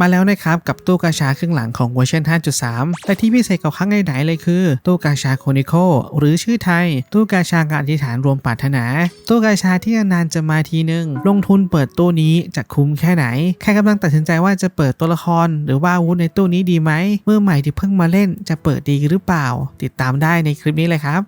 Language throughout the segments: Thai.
มาแล้วนะครับกับตู้กาชาครึ่งหลังของเวอร์ชัน5.3 แต่ที่พิเศษกว่าครั้งไหนๆเลยคือ ตู้กาชาโคนิโคหรือชื่อไทย ตู้กาชาการอธิษฐานรวมปรารถนา ตู้กาชาที่นานๆจะมาทีนึง ลงทุนเปิดตู้นี้จะคุ้มแค่ไหนแค่กำลังตัดสินใจว่าจะเปิดตัวละคร หรือว่าอาวุธในตู้นี้ดีไหมเมื่อใหม่ที่เพิ่งมาเล่นจะเปิดดีหรือเปล่า ติดตามได้ในคลิปนี้เลยครับ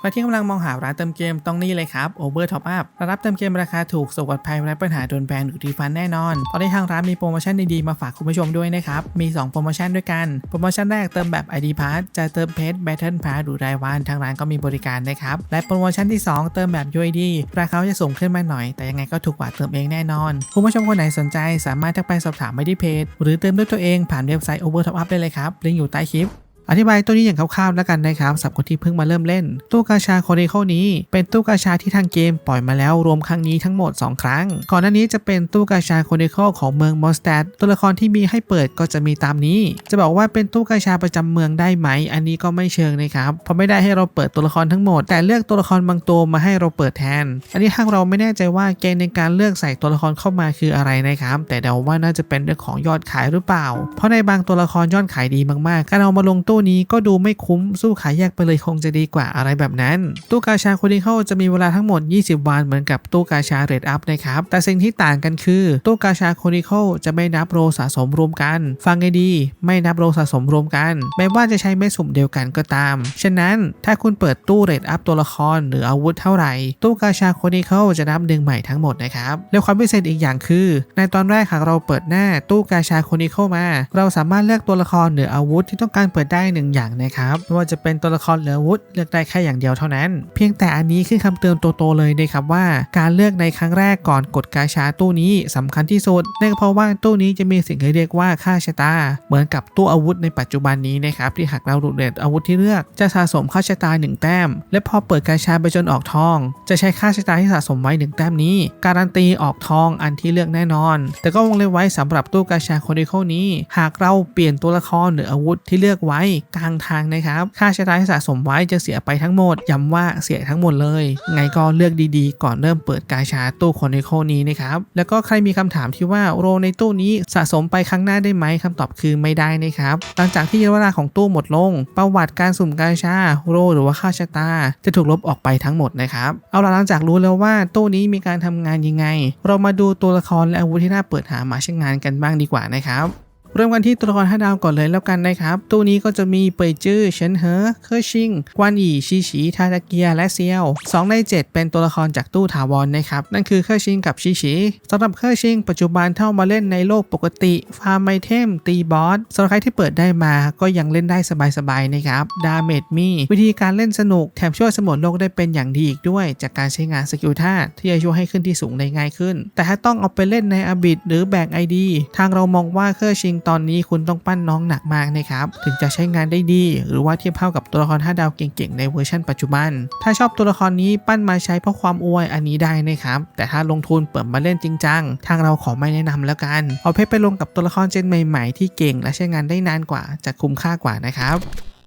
ใครที่กำลังมองหาร้านเติมเกมต้องนี่เลยครับ Over Top Up รับเติมเกมราคาถูกสุขปลอดภัยไร้ปัญหาโดนแบนหรือรีฟันแน่นอน ตอนนี้ทางร้านมีโปรโมชั่นดีๆมาฝากคุณผู้ชมด้วยนะครับ มี 2 โปรโมชั่นด้วยกัน โปรโมชั่นแรกเติมแบบ ID Pass จะเติมเพชร Battle Pass หรือรายวันทางร้านก็มีบริการนะครับ และโปรโมชั่นที่ 2 เติมแบบ UID ราคาจะสูงขึ้นมาหน่อย แต่ยังไงก็ถูกกว่าเติมเองแน่นอน คุณผู้ชมคนไหนสนใจสามารถทักไปสอบถามไปที่เพจ หรือเติมด้วยตัวเองผ่านเว็บไซต์ Over Top Up ได้เลยครับลิงก์อยู่ใต้คลิป อธิบายตัวนี้อย่างคร่าวๆแล้วกันนะครับสำหรับคนที่เพิ่งมาเริ่มเล่น ตู้กาชาโคเดโคนี้ เป็นตู้กาชาที่ทางเกมปล่อยมาแล้วรวมครั้งนี้ทั้งหมด 2 ครั้ง ก่อนหน้านี้จะเป็นตู้กาชาโคเดโคของเมืองมอสแตดตัวละครที่มีให้เปิดก็จะมีตามนี้ จะบอกว่าเป็นตู้กาชาประจำเมืองได้ไหม อันนี้ก็ไม่เชิงนะครับเพราะไม่ได้ให้เราเปิดตัวละครทั้งหมด แต่เลือกตัวละครบางตัวมาให้เราเปิดแทน อันนี้ทางเราไม่แน่ใจว่าเกณฑ์ในการเลือกใส่ตัวละครเข้ามาคืออะไรนะครับ แต่เดาว่าน่าจะเป็นเรื่องของยอดขายหรือเปล่า เพราะในบางตัวละครยอดขายดีมากๆ การเอามาลงตู้นี้ก็ดูไม่คุ้มสู้ขายแยกไปเลยคงจะดีกว่าอะไรแบบนั้น ตู้กาชาโคดิเคิลจะมีเวลาทั้งหมด 20 วันเหมือนกับตู้กาชาเรดอัพนะครับ แต่สิ่งที่ต่างกันคือตู้กาชาโคดิเคิลจะไม่นับโรสะสมรวมกัน ฟังให้ดี ไม่นับโรสะสมรวมกัน ไม่ว่าจะใช้เม็ดสุ่มเดียวกันก็ตาม ฉะนั้นถ้าคุณเปิดตู้เรดอัพตัวละครหรืออาวุธเท่าไหร่ ตู้กาชาโคดิเคิลจะนับดึงใหม่ทั้งหมดนะครับและความพิเศษอีกอย่างคือ ในตอนแรกหากเราเปิดหน้าตู้กาชาโคดิเคิลมา เราสามารถเลือกตัวละครหรืออาวุธที่ต้องการเปิดได้หนึ่งอย่างนะครับไม่ว่าจะเป็นตัวละครหรืออาวุธเลือกได้แค่อย่างเดียวเท่านั้น เพียงแต่อันนี้ขึ้นคำเตือนโตๆเลยนะครับว่า การเลือกในครั้งแรกก่อนกดกาชาตู้นี้สำคัญที่สุดเนื่องเพราะว่าตู้นี้จะมีสิ่งที่เรียกว่าค่าชะตา เหมือนกับตู้อาวุธในปัจจุบันนี้นะครับที่หากเราดูเด็ดอาวุธที่เลือกจะสะสมค่าชะตา 1 แต้ม และพอเปิดกาชาไปจนออกทอง จะใช้ค่าชะตาที่สะสมไว้ 1 แต้มนี้ การันตีออกทองอันที่เลือกแน่นอน แต่ก็วงเล็บไว้สำหรับตู้กาชาโคดิโคนี้ หากเราเปลี่ยนตัวละครหรืออาวุธที่เลือกไว้กลางทางนะครับ ค่าชะตาที่สะสมไว้จะเสียไปทั้งหมด ย้ำว่าเสียทั้งหมดเลย ไงก็เลือกดีๆ ก่อนเริ่มเปิดกาชาตู้โคนิโคนี้นะครับ แล้วก็ใครมีคำถามที่ว่าโรในตู้นี้สะสมไปครั้งหน้าได้ไหมคำตอบคือไม่ได้นะครับ หลังจากที่เวลาของตู้หมดลง ประวัติการสุ่มกาชาโรหรือว่าค่าชะตา จะถูกลบออกไปทั้งหมดนะครับ เอาล่ะหลังจากรู้แล้วว่าตู้นี้มีการทำงานยังไง เรามาดูตัวละครและอาวุธที่น่าเปิดหามาใช้งานกันบ้างดีกว่านะครับ เริ่มกันที่ตัวละคร5ดาวก่อนเลยแล้วกันนะครับ ตู้นี้ก็จะมีเปยจื้อเฉินเหอ เคอร์ชิง กวนอีชีฉีทาตาเกีย และเซียว2ใน7เป็นตัวละครจากตู้ถาวรนะครับ นั่นคือเคอร์ชิงกับชีฉีสำหรับเคอร์ชิง ปัจจุบันเท่ามาเล่นในโลกปกติ ฟาร์มไอเทม ตีบอสสำหรับใครที่เปิดได้มาก็ยังเล่นได้สบายๆนะครับ ดาเมจมีวิธีการเล่นสนุกแถมช่วยสมุนโลกได้เป็นอย่างดีอีกด้วย จากการใช้งานสกิลธาตุที่จะช่วยให้ขึ้นที่สูงได้ง่ายขึ้น แต่ถ้าต้องเอาไปเล่นในอบิดหรือแบกไอดีทางเรามองว่าเคอร์ชิงตอนนี้คุณต้องปั้นน้องหนักมากนะครับ ถึงจะใช้งานได้ดี หรือว่าเทียบเท่ากับตัวละคร5ดาวเก่งๆ ในเวอร์ชันปัจจุบัน ถ้าชอบตัวละครนี้ปั้นมาใช้เพราะความอวยอันนี้ได้นะครับ แต่ถ้าลงทุนเปิดมาเล่นจริงจังทางเราขอไม่แนะนำแล้วกัน เอาเพชรไปลงกับตัวละครเจนใหม่ ๆ ที่เก่งและใช้งานได้นานกว่าจะคุ้มค่ากว่านะครับ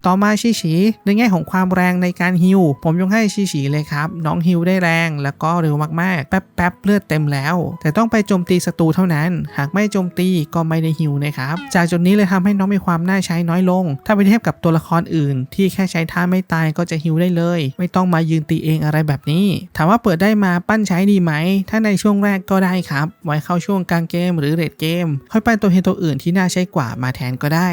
ต่อมาชีฉีในแง่ของความแรงในการฮิวผมยกให้ชีฉีเลยครับ น้องฮิวได้แรงแล้วก็เร็วมากๆ แป๊บๆเลือดเต็มแล้ว แต่ต้องไปโจมตีศัตรูเท่านั้น หากไม่โจมตีก็ไม่ได้ฮิวนะครับ จากจุดนี้เลยทำให้น้องมีความน่าใช้น้อยลง ถ้าไปเทียบกับตัวละครอื่น ที่แค่ใช้ท่าไม่ตายก็จะฮิวได้เลย ไม่ต้องมายืนตีเองอะไรแบบนี้ ถามว่าเปิดได้มาปั้นใช้ดีไหม ถ้าในช่วงแรกก็ได้ครับ ไว้เข้าช่วงกลางเกมหรือเรดเกม ค่อยปั้นตัวเฮตัวอื่นที่น่าใช้กว่ามาแทนก็ได้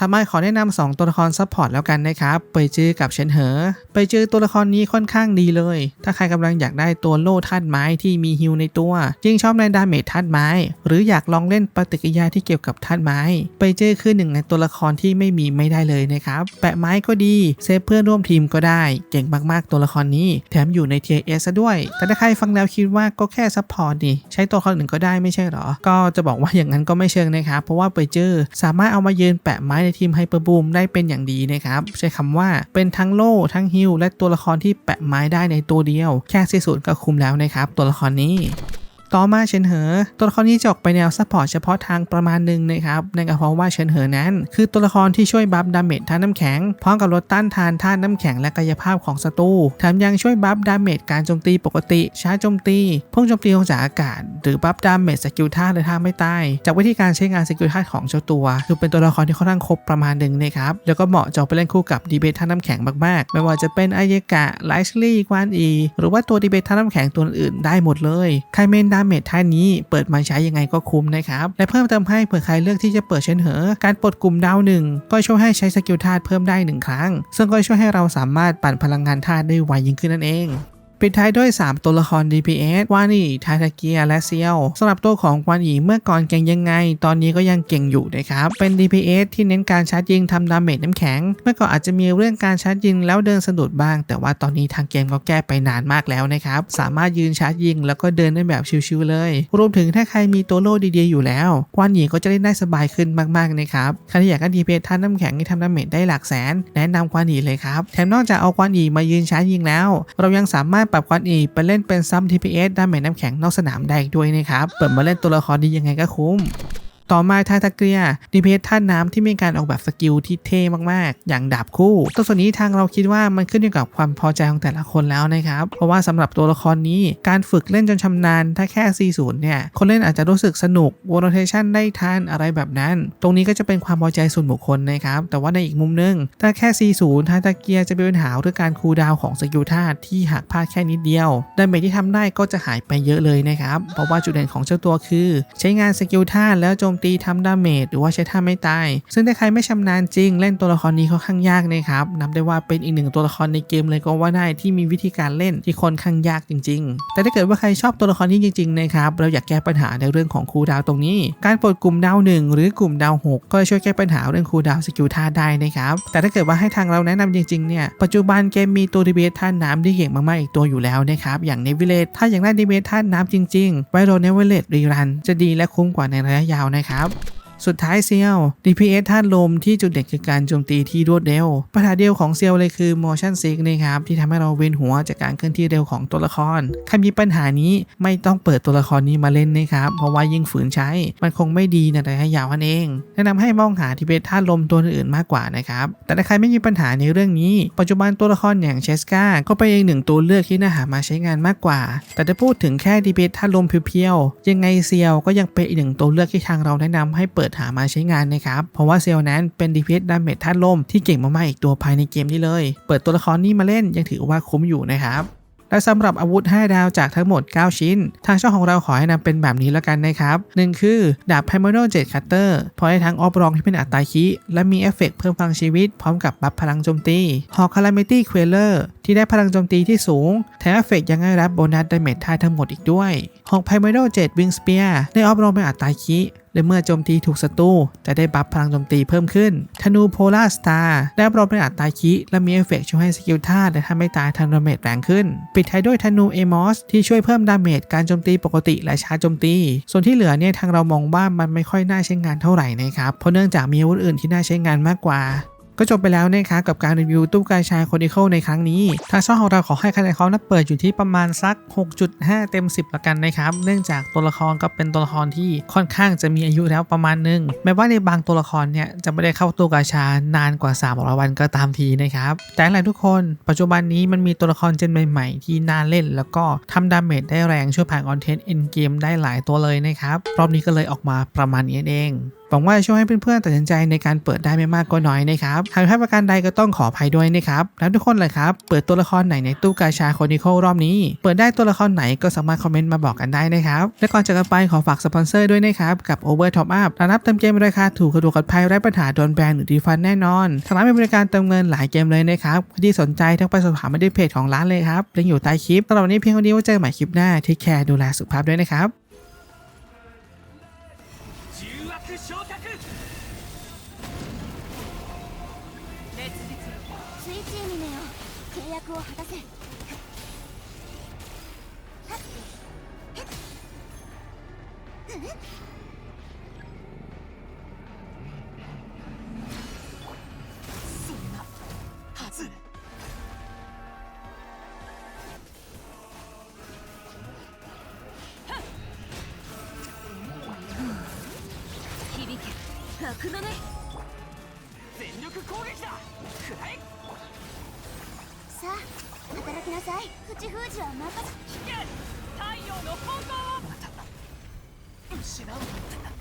ทำไมขอแนะนำ2ตัวละครซัพพอร์ตแล้วกันนะครับเปยจื้อกับเฉินเหอเปยจื้อตัวละครนี้ค่อนข้างดีเลย ถ้าใครกำลังอยากได้ตัวโล่ธาตุไม้ที่มีฮิวในตัว ยิ่งชอบในดาเมจธาตุไม้ หรืออยากลองเล่นปฏิกิริยาที่เกี่ยวกับธาตุไม้เปยจื้อคือหนึ่งในตัวละครที่ไม่มีไม่ได้เลยนะครับ แปะไม้ก็ดี เซฟเพื่อนร่วมทีมก็ได้ เก่งมากๆตัวละครนี้ แถมอยู่ในเทียเอซะด้วย แต่ถ้าใครฟังแล้วคิดว่าก็แค่ซัพพอร์ตนี่ ใช้ตัวละครอื่นก็ได้ไม่ใช่หรอ ก็จะบอกว่าอย่างนั้นก็ไม่เชิงนะครับ เพราะว่าเปยจื้อสามารถเอามายืนแปะไม้ในทีมไฮเปอร์บูมได้เป็นอย่างดีนะครับ ใช้คำว่าเป็นทั้งโล่ทั้งฮิลและตัวละครที่แปะไม้ได้ในตัวเดียว แค่สี่สูนก็คุมแล้วนะครับ ตัวละครนี้ ต่อมาเฉินเหอ ตัวละครนี้จะออกไปแนวซัพพอร์ตเฉพาะทางประมาณหนึ่งนะครับนั่นก็เพราะว่าเฉินเหอนั้น คือตัวละครที่ช่วยบัฟดาเมจธาตุน้ำแข็งพร้อมกับลดต้านทานธาตุน้ำแข็งและกายภาพของศัตรูแถมยังช่วยบัฟดาเมจการโจมตีปกติช้าโจมตีพุ่งโจมตีลงจากอากาศ หรือบัฟดาเมจสกิลธาตุหรือท่าไม่ตายจากวิธีการใช้งานสกิลธาตุของเจ้าตัว คือเป็นตัวละครที่ค่อนข้างครบประมาณหนึ่งนะครับแล้วก็เหมาะจะเอาไปเล่นคู่กับดีเบทท่าน้ำแข็งมากๆ ไม่ว่าจะเป็นอายกะไลซ์ลี่กวานอีหรือว่าตัวดีเบทท่าน้ำแข็งตัวอื่นได้หมดเลยใครเมนดาเมจท่านี้เปิดมาใช้ยังไงก็คุ้มนะครับและเพิ่มเติมให้เผื่อใครเลือกที่จะเปิดเชนเหอ การปลดกลุ่มดาวหนึ่งก็ช่วยให้ใช้สกิลธาตุเพิ่มได้หนึ่งครั้ง ซึ่งก็ช่วยให้เราสามารถปั่นพลังงานธาตุได้ไวยิ่งขึ้นนั่นเอง ปิดท้ายด้วย 3 ตัวละคร DPS วานี่ทาทาเกีย และเซียวสำหรับตัวของกวานอีเมื่อก่อนเก่งยังไง ตอนนี้ก็ยังเก่งอยู่นะครับ เป็น DPS ที่เน้นการชาร์จยิงทำดาเมจน้ำแข็ง เมื่อก่อนอาจจะมีเรื่องการชาร์จยิงแล้วเดินสะดุดบ้าง แต่ว่าตอนนี้ทางเกมก็แก้ไปนานมากแล้วนะครับ สามารถยืนชาร์จยิง แล้วก็เดินได้แบบชิวๆเลย รวมถึงถ้าใครมีตัวโล่ดีๆอยู่แล้ว กวานอีก็จะเล่นได้สบายขึ้นมากๆนะครับ ใครที่อยากได้ DPS ท่าน้ำแข็งที่ทำดาเมจได้หลักแสน แนะนำกวานอีเลยครับ แถมนอกจากเอากวานอีมายืนชาร์จยิงแล้ว เรายังสามารถปรับควานอีกไปเล่นเป็นซัม TPS ดาเมจน้ำแข็งนอกสนามได้อีกด้วยนะครับ เปิดมาเล่นตัวละครดียังไงก็คุ้ม ต่อมาทาตาเกียดีเพสท่าน้ำที่มีการออกแบบสกิลที่เท่มากๆ อย่างดาบคู่ ตัวส่วนนี้ทางเราคิดว่ามันขึ้นอยู่กับความพอใจของแต่ละคนแล้วนะครับ เพราะว่าสำหรับตัวละครนี้การฝึกเล่นจนชำนาญถ้าแค่ 40 เนี่ย คนเล่นอาจจะรู้สึกสนุกวอร์เทชันได้ทันอะไรแบบนั้น ตรงนี้ก็จะเป็นความพอใจส่วนบุคคลนะครับ แต่ว่าในอีกมุมนึง ถ้าแค่ 40 ทาตาเกียจะเป็นปัญหาเรื่องการคูลดาวของสกิลธาตุที่หากพลาดแค่นิดเดียวดาเมจที่ทำได้ก็จะหายไปเยอะเลยนะครับ เพราะว่าจุดเด่นของเจ้าตัวคือ ใช้งานสกิลธาตุแล้วโจมตีทำดาเมจหรือว่าใช้ท่าไม่ตาย ซึ่งถ้าใครไม่ชำนาญจริง เล่นตัวละครนี้ค่อนข้างยากนะครับนับได้ว่าเป็นอีกหนึ่งตัวละครในเกมเลยก็ว่าได้ที่มีวิธีการเล่นที่ค่อนข้างยากจริง ๆ แต่ถ้าเกิดว่าใครชอบตัวละครนี้จริงๆนะครับเราอยากแก้ปัญหาในเรื่องของคูดาวตรงนี้ การปลดกลุ่มดาวหนึ่งหรือกลุ่มดาวหกก็จะช่วยแก้ปัญหาเรื่องคูดาวสกิลธาได้นะครับแต่ถ้าเกิดว่าให้ทางเราแนะนำจริงๆเนี่ยปัจจุบันเกมมีตัวดีเบทท่าน้ำที่เก่งมากๆอีกตัวอยู่แล้วนะครับอย่างเนวิเลตถ้าอยากได้ดีเบทท่าน้ำจริงๆไวโรเนวิเลตรีรันจะดีและคุ้มกว่าในระยะยาวนะครับ สุดท้ายเซียว DPS ธาตุลมที่จุดเด่นคือการโจมตีที่รวดเร็ว ปัญหาเดียวของเซียวเลยคือ motion sick นะครับที่ทำให้เราเวียนหัวจากการเคลื่อนที่เร็วของตัวละครใครมีปัญหานี้ไม่ต้องเปิดตัวละครนี้มาเล่นนะครับเพราะว่ายิ่งฝืนใช้ มันคงไม่ดีในระยะยาวนั่นเอง แนะนำให้มองหา DPS ธาตุลมตัวอื่นมากกว่านะครับแต่ถ้าใครไม่มีปัญหาในเรื่องนี้ ปัจจุบันตัวละครอย่างเชสกาก็เป็นอีกหนึ่งตัวเลือกที่น่าหามาใช้งานมากกว่า แต่ถ้าพูดถึงแค่ DPS ธาตุลมเพียวๆยังไงเซียวก็ยังเป็นอีกหนึ่งตัวเลือกที่ทางเราแนะนำให้เปิดดหามาใช้งานนะครับ เพราะว่าเซลนั้นเป็น DPS ดาเมจธาตุลมที่เก่งมากๆอีกตัวภายในเกมนี้เลย เปิดตัวละครนี้มาเล่นยังถือว่าคุ้มอยู่นะครับและสำหรับอาวุธ 5 ดาวจากทั้งหมด 9 ชิ้น ทางช่องของเราขอให้นำเป็นแบบนี้แล้วกันนะครับ 1 คือ ดาบ p i m o n o Jet Cutter พอให้ทั้งออฟรองที่เป็นอัตราคิ และมีเอฟเฟกต์เพิ่มพลังชีวิต พร้อมกับบัฟพลังโจมตี หอก Calamity Queller ที่ได้พลังโจมตีที่สูง แถมเอฟเฟกต์ยังได้รับโบนัสดาเมจท่าทั้งหมดอีกด้วยหอก p i m o n o Jet Wing Spear ได้ออฟโรองเป็นอัตราคิและเมื่อโจมตีถูกศัตรูจะได้บัฟพลังโจมตีเพิ่มขึ้น ธนูโพลาสตาร์ได้รับรองเป็นอัตราคิและมีเอฟเฟกต์ช่วยให้สกิลธาและถ้าไม่ตายทันดาเมจแรงขึ้น ปิดท้ายด้วยธนูเอมอสที่ช่วยเพิ่มดาเมจการโจมตีปกติและชาร์จโจมตี ส่วนที่เหลือเนี่ยทางเรามองว่ามันไม่ค่อยน่าใช้งานเท่าไหร่นะครับ เพราะเนื่องจากมีอาวุธอื่นที่น่าใช้งานมากกว่า ก็จบไปแล้วนะครับกับการรีวิวตู้กายชายคอนิเคิลในครั้งนี้ ทางช่องของเราขอให้คะแนนเขานับเปิดอยู่ที่ประมาณสัก 6.5 เต็ม 10ละกันนะครับ เนื่องจากตัวละครก็เป็นตัวละครที่ค่อนข้างจะมีอายุแล้วประมาณหนึง แม้ว่าในบางตัวละครเนี่ยจะไม่ได้เข้าตู้กาชานานกว่า 300 วันก็ตามทีนะครับ แต่อะไรทุกคน ปัจจุบันนี้มันมีตัวละครเจนใหม่ๆ ที่น่าเล่น แล้วก็ทำดาเมจได้แรงช่วยผ่านคอนเทนต์เอ็นเกมได้หลายตัวเลยนะครับ รอบนี้ก็เลยออกมาประมาณนี้เอง หวังว่าจะช่วยให้เพื่อนๆตัดสินใจในการเปิดได้ไม่มากก็น้อยนะครับหากผิดพลาดประการใดก็ต้องขออภัยด้วยนะครับแล้วทุกคนเลยครับ เปิดตัวละครไหนในตู้กาชาโคนิโครอบนี้ เปิดได้ตัวละครไหนก็สามารถคอมเมนต์มาบอกกันได้นะครับ และก่อนจากกันไปขอฝากสปอนเซอร์ด้วยนะครับ กับ Over Top Up ร้านรับเติมเกมราคาถูกกระดูกกดภัยไร้ปัญหาโดนแบนหรือดีฟันแน่นอนทางร้านมีบริการเติมเงินหลายเกมเลยนะครับที่สนใจทั้งไปสอบถามมาที่เพจของร้านเลยครับลิงก์อยู่ใต้คลิปสำหรับวันนี้เพียงเท่านี้ไว้เจอกันใหม่คลิปหน้าที่แคร์ดูแลสุขภาพด้วยนะครับ を果たせ。響けのね全力攻撃だくらえさ。あ働きなさい。口封じは任せ。引け。太陽の方向をまた。失う